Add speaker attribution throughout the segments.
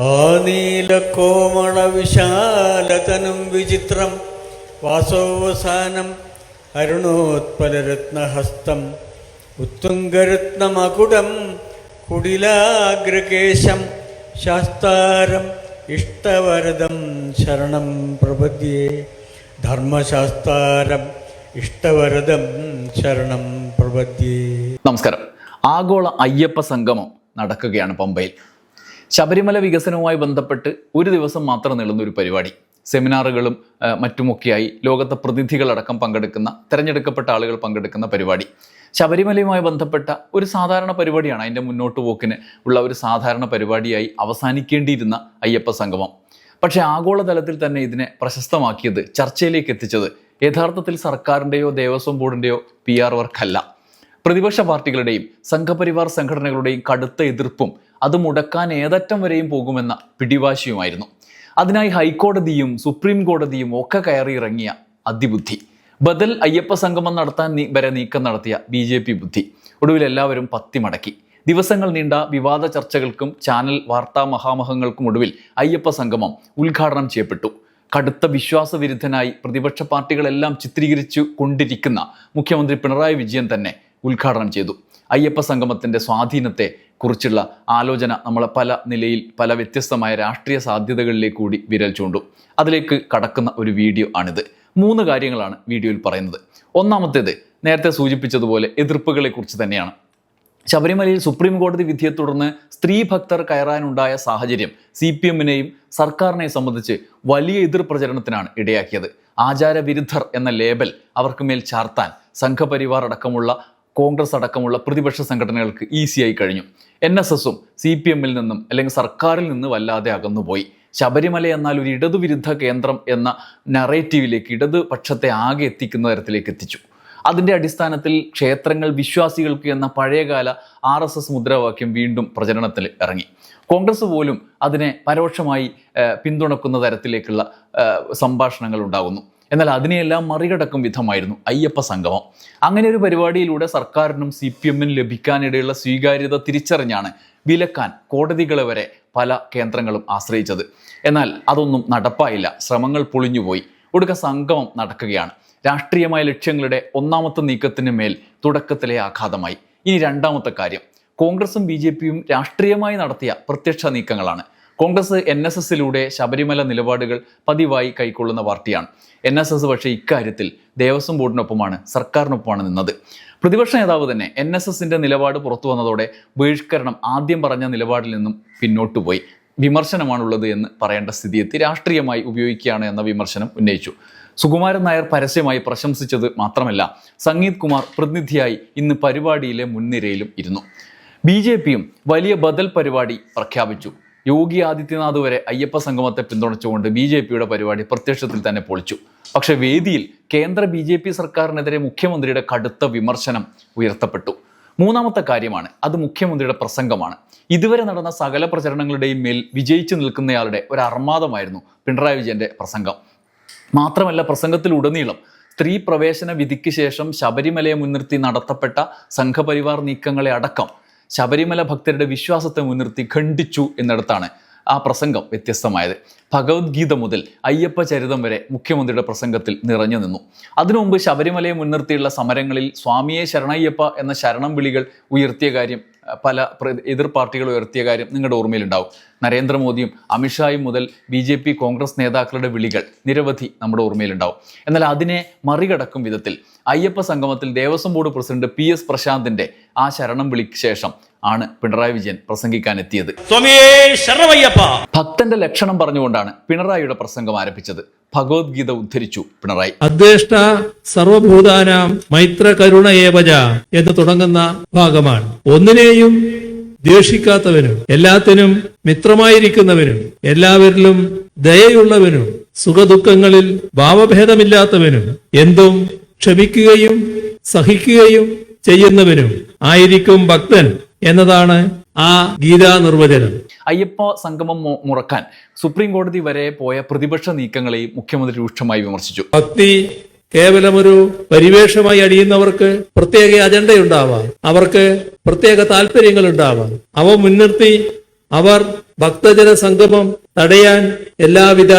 Speaker 1: ആ നീലക്കോമള വിശാലതനും വിചിത്രം വാസോവസാനം അരുണോത്പലരത്നഹസ്തം ഉത്തുംഗരത്നമകുടം കുടിലാഗ്രകേശം ശാസ്താരം ഇഷ്ടവരദം ശരണം പ്രപദ്യേ. ധർമ്മശാസ്താരം ഇഷ്ടവരദം ശരണം പ്രപദ്യേ.
Speaker 2: നമസ്കാരം. ആഗോള അയ്യപ്പ സംഗമം നടക്കുകയാണ് പമ്പയിൽ. ശബരിമല വികസനവുമായി ബന്ധപ്പെട്ട് ഒരു ദിവസം മാത്രം നീളുന്ന ഒരു പരിപാടി. സെമിനാറുകളും മറ്റുമൊക്കെയായി ലോകത്തെ പ്രതിനിധികളടക്കം പങ്കെടുക്കുന്ന തിരഞ്ഞെടുക്കപ്പെട്ട ആളുകൾ പങ്കെടുക്കുന്ന പരിപാടി. ശബരിമലയുമായി ബന്ധപ്പെട്ട ഒരു സാധാരണ പരിപാടിയാണ് അതിന്റെ മുന്നോട്ട് പോക്കിന് ഉള്ള ഒരു സാധാരണ പരിപാടിയായി അവസാനിക്കേണ്ടിയിരുന്ന അയ്യപ്പ സംഗമം. പക്ഷേ ആഗോളതലത്തിൽ തന്നെ ഇതിനെ പ്രശസ്തമാക്കിയത് ചർച്ചയിലേക്ക് എത്തിച്ചത് യഥാർത്ഥത്തിൽ സർക്കാരിന്റെയോ ദേവസ്വം ബോർഡിന്റെയോ പി ആർ വർക്കല്ല. പ്രതിപക്ഷ പാർട്ടികളുടെയും സംഘപരിവാർ സംഘടനകളുടെയും കടുത്ത എതിർപ്പും അത് മുടക്കാൻ ഏതറ്റം വരെയും പോകുമെന്ന പിടിവാശിയുമായിരുന്നു. അതിനായി ഹൈക്കോടതിയും സുപ്രീം കോടതിയും ഒക്കെ കയറിയിറങ്ങിയ അതിബുദ്ധി. ബദൽ അയ്യപ്പ സംഗമം നടത്താൻ വരെ നീക്കം നടത്തിയ ബി ജെ പി ബുദ്ധി ഒടുവിൽ എല്ലാവരും പത്തി മടക്കി ദിവസങ്ങൾ നീണ്ട വിവാദ ചർച്ചകൾക്കും ചാനൽ വാർത്താ മഹാമഹങ്ങൾക്കും ഒടുവിൽ അയ്യപ്പ സംഗമം ഉദ്ഘാടനം ചെയ്യപ്പെട്ടു. കടുത്ത വിശ്വാസവിരുദ്ധനായി പ്രതിപക്ഷ പാർട്ടികളെല്ലാം ചിത്രീകരിച്ചു കൊണ്ടിരിക്കുന്ന മുഖ്യമന്ത്രി പിണറായി വിജയൻ തന്നെ ഉദ്ഘാടനം ചെയ്തു. അയ്യപ്പ സംഗമത്തിന്റെ സ്വാധീനത്തെ കുറിച്ചുള്ള ആലോചന നമ്മളെ പല നിലയിൽ പല വ്യത്യസ്തമായ രാഷ്ട്രീയ സാധ്യതകളിലേക്ക് കൂടി വിരൽ ചൂണ്ടും. അതിലേക്ക് കടക്കുന്ന ഒരു വീഡിയോ ആണിത്. മൂന്ന് കാര്യങ്ങളാണ് വീഡിയോയിൽ പറയുന്നത്. ഒന്നാമത്തേത് നേരത്തെ സൂചിപ്പിച്ചതുപോലെ എതിർപ്പുകളെക്കുറിച്ച് തന്നെയാണ്. ശബരിമലയിൽ സുപ്രീം കോടതി വിധിയെ തുടർന്ന് സ്ത്രീ ഭക്തർ കയറാനുണ്ടായ സാഹചര്യം സി പി എമ്മിനെയും സർക്കാരിനെയും സംബന്ധിച്ച് വലിയ എതിർ പ്രചരണത്തിനാണ് ഇടയാക്കിയത്. ആചാരവിരുദ്ധർ എന്ന ലേബൽ അവർക്ക് മേൽ ചാർത്താൻ സംഘപരിവാർ അടക്കമുള്ള കോൺഗ്രസ് അടക്കമുള്ള പ്രതിപക്ഷ സംഘടനകൾക്ക് ഈസിയായി കഴിഞ്ഞു. എൻ എസ് എസും സി പി എമ്മിൽ നിന്നും അല്ലെങ്കിൽ സർക്കാരിൽ നിന്ന് വല്ലാതെ അകന്നുപോയി. ശബരിമല എന്നാൽ ഒരു ഇടതുവിരുദ്ധ കേന്ദ്രം എന്ന നറേറ്റീവിലേക്ക് ഇടതുപക്ഷത്തെ ആകെ എത്തിക്കുന്ന തരത്തിലേക്ക് എത്തിച്ചു. അതിന്റെ അടിസ്ഥാനത്തിൽ ക്ഷേത്രങ്ങൾ വിശ്വാസികൾക്ക് എന്ന പഴയകാല ആർ എസ് എസ് മുദ്രാവാക്യം വീണ്ടും പ്രചരണത്തിൽ ഇറങ്ങി. കോൺഗ്രസ് പോലും അതിനെ പരോക്ഷമായി പിന്തുണക്കുന്ന തരത്തിലേക്കുള്ള സംഭാഷണങ്ങൾ ഉണ്ടാകുന്നു. എന്നാൽ അതിനെയെല്ലാം മറികടക്കും വിധമായിരുന്നു അയ്യപ്പ സംഗമം. അങ്ങനെ ഒരു പരിപാടിയിലൂടെ സർക്കാരിനും സി പി എമ്മിനും ലഭിക്കാനിടയുള്ള സ്വീകാര്യത തിരിച്ചറിഞ്ഞാണ് വിലക്കാൻ കോടതികളെ വരെ പല കേന്ദ്രങ്ങളും ആശ്രയിച്ചത്. എന്നാൽ അതൊന്നും നടപ്പായില്ല. ശ്രമങ്ങൾ പൊളിഞ്ഞുപോയി. ഒടുക്ക സംഗമം നടക്കുകയാണ്. രാഷ്ട്രീയമായ ലക്ഷ്യങ്ങളുടെ ഒന്നാമത്തെ നീക്കത്തിന് മേൽ തുടക്കത്തിലെ ആഘാതമായി. ഇനി രണ്ടാമത്തെ കാര്യം. കോൺഗ്രസും ബി രാഷ്ട്രീയമായി നടത്തിയ പ്രത്യക്ഷ നീക്കങ്ങളാണ്. കോൺഗ്രസ് എൻ എസ് എസിലൂടെ ശബരിമല നിലപാടുകൾ പതിവായി കൈക്കൊള്ളുന്ന പാർട്ടിയാണ്. എൻ എസ് എസ് പക്ഷേ ഇക്കാര്യത്തിൽ ദേവസ്വം ബോർഡിനൊപ്പമാണ് സർക്കാരിനൊപ്പമാണ് നിന്നത്. പ്രതിപക്ഷ നേതാവ് തന്നെ എൻ എസ് എസിന്റെ നിലപാട് പുറത്തു വന്നതോടെ ബഹിഷ്കരണം ആദ്യം പറഞ്ഞ നിലപാടിൽ നിന്നും പിന്നോട്ടു പോയി. വിമർശനമാണുള്ളത് എന്ന് പറയേണ്ട സ്ഥിതിയെത്തി രാഷ്ട്രീയമായി ഉപയോഗിക്കുകയാണ് എന്ന വിമർശനം ഉന്നയിച്ചു. സുകുമാരൻ നായർ പരസ്യമായി പ്രശംസിച്ചത് മാത്രമല്ല സംഗീത് കുമാർ പ്രതിനിധിയായി ഇന്ന് പരിപാടിയിലെ മുൻനിരയിലും ഇരുന്നു. ബി ജെ പിയും വലിയ ബദൽ പരിപാടി പ്രഖ്യാപിച്ചു. യോഗി ആദിത്യനാഥ് വരെ അയ്യപ്പ സംഗമത്തെ പിന്തുണച്ചുകൊണ്ട് ബി ജെ പിയുടെ പരിപാടി പ്രത്യക്ഷത്തിൽ തന്നെ പൊളിച്ചു. പക്ഷെ വേദിയിൽ കേന്ദ്ര ബി ജെ പി സർക്കാരിനെതിരെ മുഖ്യമന്ത്രിയുടെ കടുത്ത വിമർശനം ഉയർത്തപ്പെട്ടു. മൂന്നാമത്തെ കാര്യമാണ് അത് മുഖ്യമന്ത്രിയുടെ പ്രസംഗമാണ്. ഇതുവരെ നടന്ന സകല പ്രചരണങ്ങളുടെയും മേൽ വിജയിച്ചു നിൽക്കുന്നയാളുടെ ഒരു അർമാദമായിരുന്നു പിണറായി വിജയന്റെ പ്രസംഗം. മാത്രമല്ല പ്രസംഗത്തിലുടനീളം സ്ത്രീ പ്രവേശന വിധിക്ക് ശേഷം ശബരിമലയെ മുൻനിർത്തി നടത്തപ്പെട്ട സംഘപരിവാർ നീക്കങ്ങളെ അടക്കം ശബരിമല ഭക്തരുടെ വിശ്വാസത്തെ മുൻനിർത്തി ഖണ്ഡിച്ചു എന്നിടത്താണ് ആ പ്രസംഗം വ്യത്യസ്തമായത്. ഭഗവത്ഗീത മുതൽ അയ്യപ്പ ചരിതം വരെ മുഖ്യമന്ത്രിയുടെ പ്രസംഗത്തിൽ നിറഞ്ഞു നിന്നു. അതിനു മുമ്പ് ശബരിമലയെ മുൻനിർത്തിയുള്ള സമരങ്ങളിൽ സ്വാമിയെ ശരണയ്യപ്പ എന്ന ശരണം വിളികൾ ഉയർത്തിയ കാര്യം പല എതിർ പാർട്ടികൾ ഉയർത്തിയ കാര്യം നിങ്ങളുടെ ഓർമ്മയിലുണ്ടാവും. നരേന്ദ്രമോദിയും അമിത്ഷായും മുതൽ ബി ജെ പി കോൺഗ്രസ് നേതാക്കളുടെ വിളികൾ നിരവധി നമ്മുടെ ഓർമ്മയിലുണ്ടാവും. എന്നാൽ അതിനെ മറികടക്കും വിധത്തിൽ അയ്യപ്പ സംഗമത്തിൽ Devaswom board president P S പ്രശാന്തിന്റെ ആ ശരണം വിളിക്ക് ശേഷം ആണ് പിണറായി വിജയൻ പ്രസംഗിക്കാൻ എത്തിയത് ഭക്തന്റെ ലക്ഷണം പറഞ്ഞുകൊണ്ടാണ് പിണറായിയുടെ പ്രസംഗം ആരംഭിച്ചത്. ഭഗവത്ഗീത ഉദ്ധരിച്ചു പിണറായി.
Speaker 3: അധ്യക്ഷ സർവഭൂതാനാം മൈത്ര കരുണ ഏവജ എന്ന് തുടങ്ങുന്ന ഭാഗമാണ്. ഒന്നിനെയും ദ്വേഷിക്കാത്തവനും എല്ലാത്തിനും മിത്രമായിരിക്കുന്നവനും എല്ലാവരിലും ദയയുള്ളവനും സുഖദുഃഖങ്ങളിൽ ഭാവഭേദമില്ലാത്തവനും എന്തും ക്ഷമിക്കുകയും സഹിക്കുകയും ചെയ്യുന്നവനും ആയിരിക്കും ഭക്തൻ. എന്നതാണ് ആ ഗീതാ നിർവചനം
Speaker 2: അയ്യപ്പ സംഗമം മുറക്കാൻ സുപ്രീം കോടതി വരെ പോയ പ്രതിപക്ഷ നീക്കങ്ങളെയും മുഖ്യമന്ത്രി രൂക്ഷമായി വിമർശിച്ചു.
Speaker 3: ഭക്തി കേവലമൊരു പരിവേഷമായി അടിയുന്നവർക്ക് പ്രത്യേക അജണ്ടയുണ്ടാവാം. അവർക്ക് പ്രത്യേക താല്പര്യങ്ങൾ ഉണ്ടാവാം അവ മുൻനിർത്തി അവർ ഭക്തജന സംഗമം തടയാൻ എല്ലാവിധ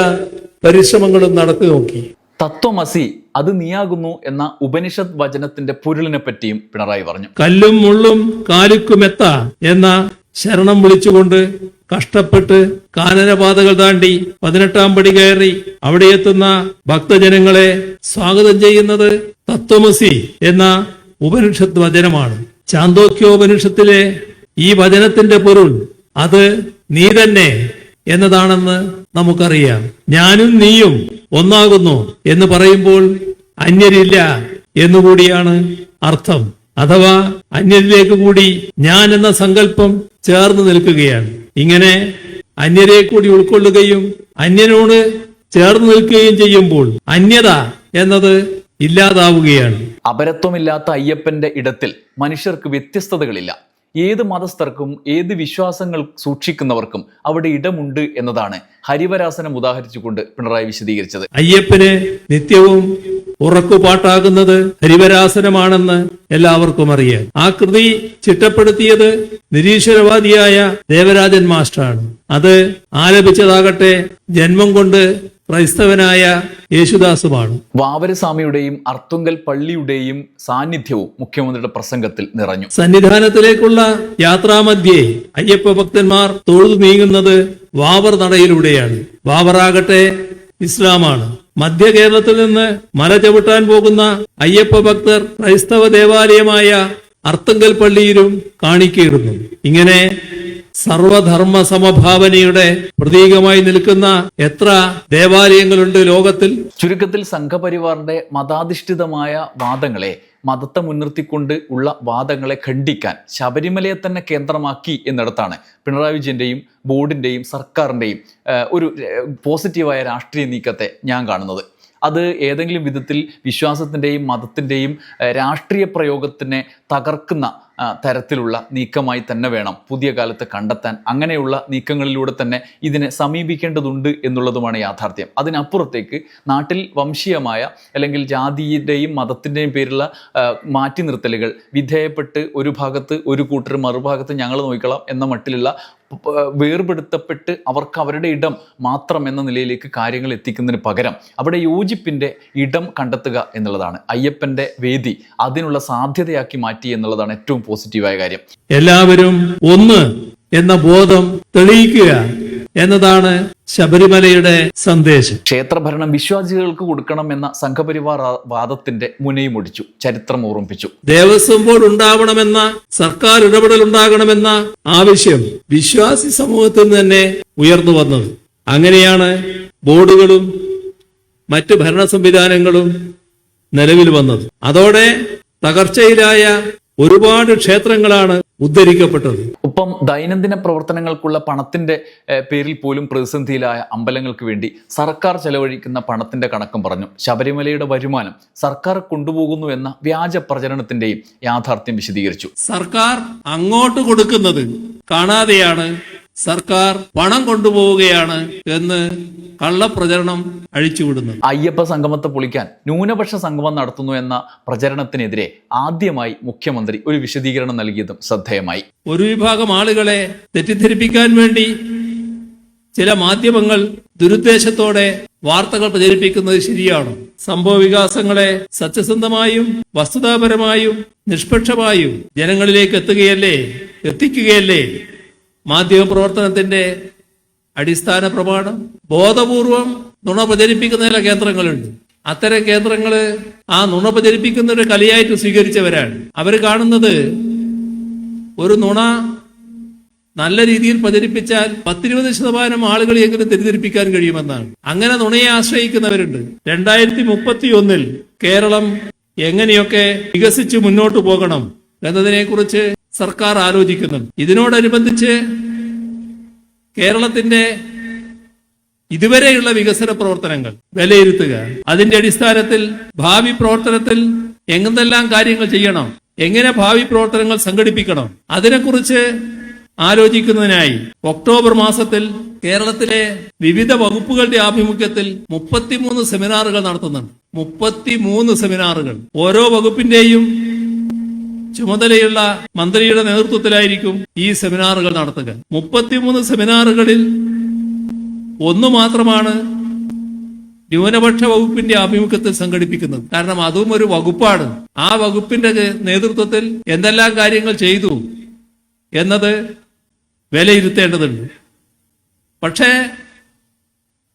Speaker 3: പരിശ്രമങ്ങളും നടത്തി നോക്കി.
Speaker 2: തത്വമസി അത് നീയാകുന്നു എന്ന ഉപനിഷത് വചനത്തിന്റെ പൊരുളിനെ പറ്റിയും പിണറായി പറഞ്ഞു.
Speaker 3: കല്ലും മുള്ളും കാലുക്കുമെത്ത എന്ന ശരണം വിളിച്ചുകൊണ്ട് കഷ്ടപ്പെട്ട് കാനനപാതകൾ താണ്ടി പതിനെട്ടാം പടി കയറി അവിടെ എത്തുന്ന ഭക്തജനങ്ങളെ സ്വാഗതം ചെയ്യുന്നത് തത്വമസി എന്ന ഉപനിഷത്ത് വചനമാണ്. ചാന്തോക്യോപനിഷത്തിലെ ഈ വചനത്തിന്റെ പൊരുൾ അത് നീ തന്നെ എന്നതാണെന്ന് നമുക്കറിയാം. ഞാനും നീയും ഒന്നാകുന്നു എന്ന് പറയുമ്പോൾ അന്യരില്ല എന്നുകൂടിയാണ് അർത്ഥം. അഥവാ അന്യരിലേക്ക് കൂടി ഞാൻ എന്ന സങ്കല്പം ചേർന്ന് നിൽക്കുകയാണ്. ഇങ്ങനെ അന്യരെ കൂടി ഉൾക്കൊള്ളുകയും അന്യനോട് ചേർന്ന് നിൽക്കുകയും ചെയ്യുമ്പോൾ അന്യത എന്നത് ഇല്ലാതാവുകയാണ്.
Speaker 2: അപരത്വമില്ലാത്ത അയ്യപ്പന്റെ ഇടത്തിൽ മനുഷ്യർക്ക് വ്യത്യസ്തതകളില്ല. ഏത് മതസ്ഥർക്കും ഏത് വിശ്വാസങ്ങൾ സൂക്ഷിക്കുന്നവർക്കും അവിടെ ഇടമുണ്ട് എന്നതാണ് ഹരിവരാസനം ഉദാഹരിച്ചുകൊണ്ട് പിണറായി വിശദീകരിച്ചത്.
Speaker 3: അയ്യപ്പന് നിത്യവും ഉറക്കുപാട്ടാകുന്നത് ഹരിവരാസനമാണെന്ന് എല്ലാവർക്കും അറിയാം ആ കൃതി ചിട്ടപ്പെടുത്തിയത് നിരീശ്വരവാദിയായ ദേവരാജൻ മാസ്റ്ററാണ്. അത് ആലപിച്ചതാകട്ടെ ജന്മം കൊണ്ട് ക്രൈസ്തവനായ യേശുദാസുമാണ്.
Speaker 2: വാവരസ്വാമിയുടെയും അർത്തുങ്കൽ പള്ളിയുടെയും സാന്നിധ്യവും മുഖ്യമന്ത്രിയുടെ പ്രസംഗത്തിൽ നിറഞ്ഞു.
Speaker 3: സന്നിധാനത്തിലേക്കുള്ള യാത്രാമധ്യേ അയ്യപ്പ ഭക്തന്മാർ തൊഴുതു നീങ്ങുന്നത് വാവർ നടയിലൂടെയാണ്. വാവറാകട്ടെ ഇസ്ലാമാണ്. മധ്യ കേരളത്തിൽ നിന്ന് മല ചവിട്ടാൻ പോകുന്ന അയ്യപ്പ ഭക്തർ ക്രൈസ്തവ ദേവാലയമായ അർത്തങ്കൽ പള്ളിയിലും കാണിക്കയിടുന്നു. ഇങ്ങനെ സർവധർമ്മ സമഭാവനയുടെ പ്രതീകമായി നിൽക്കുന്ന എത്ര ദേവാലയങ്ങളുണ്ട് ലോകത്തിൽ?
Speaker 2: ചുരുക്കത്തിൽ സംഘപരിവാറിന്റെ മതാധിഷ്ഠിതമായ വാദങ്ങളെ മതത്തെ മുൻനിർത്തിക്കൊണ്ട് ഉള്ള വാദങ്ങളെ ഖണ്ഡിക്കാൻ ശബരിമലയെ തന്നെ കേന്ദ്രമാക്കി എന്നിടത്താണ് പിണറായി വിജയന്റെയും ബോർഡിന്റെയും സർക്കാരിന്റെയും ഒരു പോസിറ്റീവായ രാഷ്ട്രീയ നീക്കത്തെ ഞാൻ കാണുന്നത്. അത് ഏതെങ്കിലും വിധത്തിൽ വിശ്വാസത്തിന്റെയും മതത്തിന്റെയും രാഷ്ട്രീയ പ്രയോഗത്തിനെ തകർക്കുന്ന തരത്തിലുള്ള നീക്കമായി തന്നെ വേണം പുതിയ കാലത്ത് കണ്ടെത്താൻ. അങ്ങനെയുള്ള നീക്കങ്ങളിലൂടെ തന്നെ ഇതിനെ സമീപിക്കേണ്ടതുണ്ട് എന്നുള്ളതുമാണ് യാഥാർത്ഥ്യം. അതിനപ്പുറത്തേക്ക് നാട്ടിൽ വംശീയമായ അല്ലെങ്കിൽ ജാതിയുടെയും മതത്തിന്റെയും പേരിലുള്ള മാറ്റി നിർത്തലുകൾ വിധേയപ്പെട്ട് ഒരു ഭാഗത്ത് ഒരു കൂട്ടർ മറുഭാഗത്ത് ഞങ്ങൾ നോക്കിക്കളാം എന്ന മട്ടിലുള്ള വേർപെടുത്തപ്പെട്ട് അവർക്ക് അവരുടെ ഇടം മാത്രം എന്ന നിലയിലേക്ക് കാര്യങ്ങൾ എത്തിക്കുന്നതിന് പകരം അവിടെ യോജിപ്പിന്റെ ഇടം കണ്ടെത്തുക എന്നുള്ളതാണ്. അയ്യപ്പന്റെ വേദി അതിനുള്ള സാധ്യതയാക്കി മാറ്റി എന്നുള്ളതാണ് ഏറ്റവും പോസിറ്റീവായ കാര്യം.
Speaker 3: എല്ലാവരും ഒന്ന് എന്ന ബോധം തെളിയിക്കുക. എന്നതാണ് ശബരിമലയുടെ സന്ദേശം.
Speaker 2: ക്ഷേത്രഭരണം വിശ്വാസികൾക്ക് കൊടുക്കണം എന്ന സംഘപരിവാർ വാദത്തിന്റെ മുനയും ഒടിച്ചു ചരിത്രം ഓർമ്മിപ്പിച്ചു.
Speaker 3: ദേവസ്വം ബോർഡ് ഉണ്ടാവണമെന്ന സർക്കാർ ഇടപെടൽ ഉണ്ടാകണമെന്ന ആവശ്യം വിശ്വാസി സമൂഹത്തിൽ നിന്ന് തന്നെ ഉയർന്നു വന്നത്. അങ്ങനെയാണ് ബോർഡുകളും മറ്റ് ഭരണ സംവിധാനങ്ങളും നിലവിൽ വന്നത്. അതോടെ തകർച്ചയിലായ ഒരുപാട് ക്ഷേത്രങ്ങളാണ് ഉദ്ധരിക്കപ്പെട്ടത്.
Speaker 2: ഒപ്പം ദൈനംദിന പ്രവർത്തനങ്ങൾക്കുള്ള പണത്തിന്റെ പേരിൽ പോലും പ്രതിസന്ധിയിലായ അമ്പലങ്ങൾക്ക് വേണ്ടി സർക്കാർ ചെലവഴിക്കുന്ന പണത്തിന്റെ കണക്കും പറഞ്ഞു. ശബരിമലയുടെ വരുമാനം സർക്കാർ കൊണ്ടുപോകുന്നു എന്ന വ്യാജ പ്രചരണത്തിന്റെയും യാഥാർത്ഥ്യം വിശദീകരിച്ചു.
Speaker 3: സർക്കാർ അങ്ങോട്ട് കൊടുക്കുന്നത് കാണാതെയാണ് സർക്കാർ പണം കൊണ്ടുപോവുകയാണ് എന്ന് കള്ളപ്രചരണം അഴിച്ചുവിടുന്നത്.
Speaker 2: അയ്യപ്പ സംഗമത്തെ പൊളിക്കാൻ ന്യൂനപക്ഷ സംഗമം നടത്തുന്നു എന്ന പ്രചരണത്തിനെതിരെ ആദ്യമായി മുഖ്യമന്ത്രി ഒരു വിശദീകരണം നൽകിയതും ശ്രദ്ധേയമായി.
Speaker 3: ഒരു വിഭാഗം ആളുകളെ തെറ്റിദ്ധരിപ്പിക്കാൻ വേണ്ടി ചില മാധ്യമങ്ങൾ ദുരുദ്ദേശത്തോടെ വാർത്തകൾ പ്രചരിപ്പിക്കുന്നത് ശരിയാണ്. സംഭവ വികാസങ്ങളെ സത്യസന്ധമായും വസ്തുതാപരമായും നിഷ്പക്ഷമായും ജനങ്ങളിലേക്ക് എത്തുകയല്ലേ എത്തിക്കുകയല്ലേ? മാധ്യമ പ്രവർത്തനത്തിന്റെ അടിസ്ഥാന പ്രമാണം ബോധപൂർവം നുണ പ്രചരിപ്പിക്കുന്ന ചില കേന്ദ്രങ്ങളുണ്ട്. അത്തരം കേന്ദ്രങ്ങൾ ആ നുണ പ്രചരിപ്പിക്കുന്ന ഒരു കലയായിട്ട് സ്വീകരിച്ചവരാണ്. അവർ കാണുന്നത് ഒരു നുണ നല്ല രീതിയിൽ പ്രചരിപ്പിച്ചാൽ പത്തിരുപത് ശതമാനം ആളുകളെയെങ്കിലും തെറ്റിദ്ധരിപ്പിക്കാൻ കഴിയുമെന്നാണ്. അങ്ങനെ നുണയെ ആശ്രയിക്കുന്നവരുണ്ട്. രണ്ടായിരത്തി മുപ്പത്തി ഒന്നിൽ കേരളം എങ്ങനെയൊക്കെ വികസിച്ച് മുന്നോട്ട് പോകണം എന്നതിനെ കുറിച്ച് സർക്കാർ ആലോചിക്കുന്നുണ്ട്. ഇതിനോടനുബന്ധിച്ച് കേരളത്തിന്റെ ഇതുവരെയുള്ള വികസന പ്രവർത്തനങ്ങൾ വിലയിരുത്തുക. അതിന്റെ അടിസ്ഥാനത്തിൽ ഭാവി പ്രവർത്തനത്തിൽ എങ്ങനെല്ലാം കാര്യങ്ങൾ ചെയ്യണം? എങ്ങനെ ഭാവി പ്രവർത്തനങ്ങൾ സംഘടിപ്പിക്കണം? അതിനെക്കുറിച്ച് ആലോചിക്കുന്നതിനായി ഒക്ടോബർ മാസത്തിൽ കേരളത്തിലെ വിവിധ വകുപ്പുകളുടെ ആഭിമുഖ്യത്തിൽ മുപ്പത്തിമൂന്ന് സെമിനാറുകൾ നടത്തുന്നുണ്ട്. മുപ്പത്തിമൂന്ന് സെമിനാറുകൾ. ഓരോ വകുപ്പിന്റെയും ചുമതലയുള്ള മന്ത്രിയുടെ നേതൃത്വത്തിലായിരിക്കും ഈ സെമിനാറുകൾ നടത്തുക. മുപ്പത്തിമൂന്ന് സെമിനാറുകളിൽ ഒന്ന് മാത്രമാണ് ന്യൂനപക്ഷ വകുപ്പിന്റെ ആഭിമുഖ്യത്തിൽ സംഘടിപ്പിക്കുന്നത്. കാരണം അതും ഒരു വകുപ്പാണ്. ആ വകുപ്പിന്റെ നേതൃത്വത്തിൽ എന്തെല്ലാം കാര്യങ്ങൾ ചെയ്തു എന്നത് വിലയിരുത്തേണ്ടതുണ്ട്. പക്ഷേ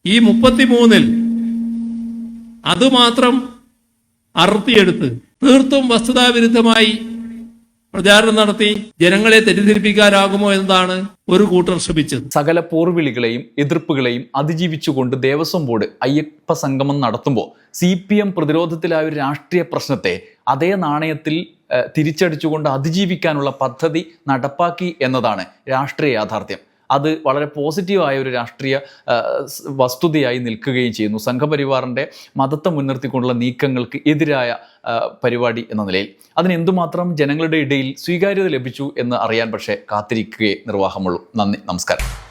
Speaker 3: ഈ മുപ്പത്തിമൂന്നിൽ അതുമാത്രം അറുത്തിയെടുത്ത് തീർത്തും വസ്തുതാവിരുദ്ധമായി പ്രചാരണം നടത്തി ജനങ്ങളെ തെറ്റിദ്ധരിപ്പിക്കാനാകുമോ എന്നതാണ് ഒരു കൂട്ടർ ശ്രമിച്ചത്.
Speaker 2: സകല പോർവിളികളെയും എതിർപ്പുകളെയും അതിജീവിച്ചുകൊണ്ട് ദേവസ്വം ബോർഡ് അയ്യപ്പ സംഗമം നടത്തുമ്പോൾ സി പി എം പ്രതിരോധത്തിലായ ഒരു രാഷ്ട്രീയ പ്രശ്നത്തെ അതേ നാണയത്തിൽ തിരിച്ചടിച്ചുകൊണ്ട് അതിജീവിക്കാനുള്ള പദ്ധതി നടപ്പാക്കി എന്നതാണ് രാഷ്ട്രീയ യാഥാർത്ഥ്യം. അത് വളരെ പോസിറ്റീവായ ഒരു രാഷ്ട്രീയ വസ്തുതയായി നിൽക്കുകയും ചെയ്യുന്നു. സംഘപരിവാറിന്റെ മതത്തെ മുൻനിർത്തിക്കൊണ്ടുള്ള നീക്കങ്ങൾക്ക് എതിരായ പരിപാടി എന്ന നിലയിൽ. അതിന് എന്തുമാത്രം ജനങ്ങളുടെ ഇടയിൽ സ്വീകാര്യത ലഭിച്ചു എന്ന് അറിയാൻ പക്ഷേ കാത്തിരിക്കുകയേ നിർവാഹമുള്ളൂ. നന്ദി. നമസ്കാരം.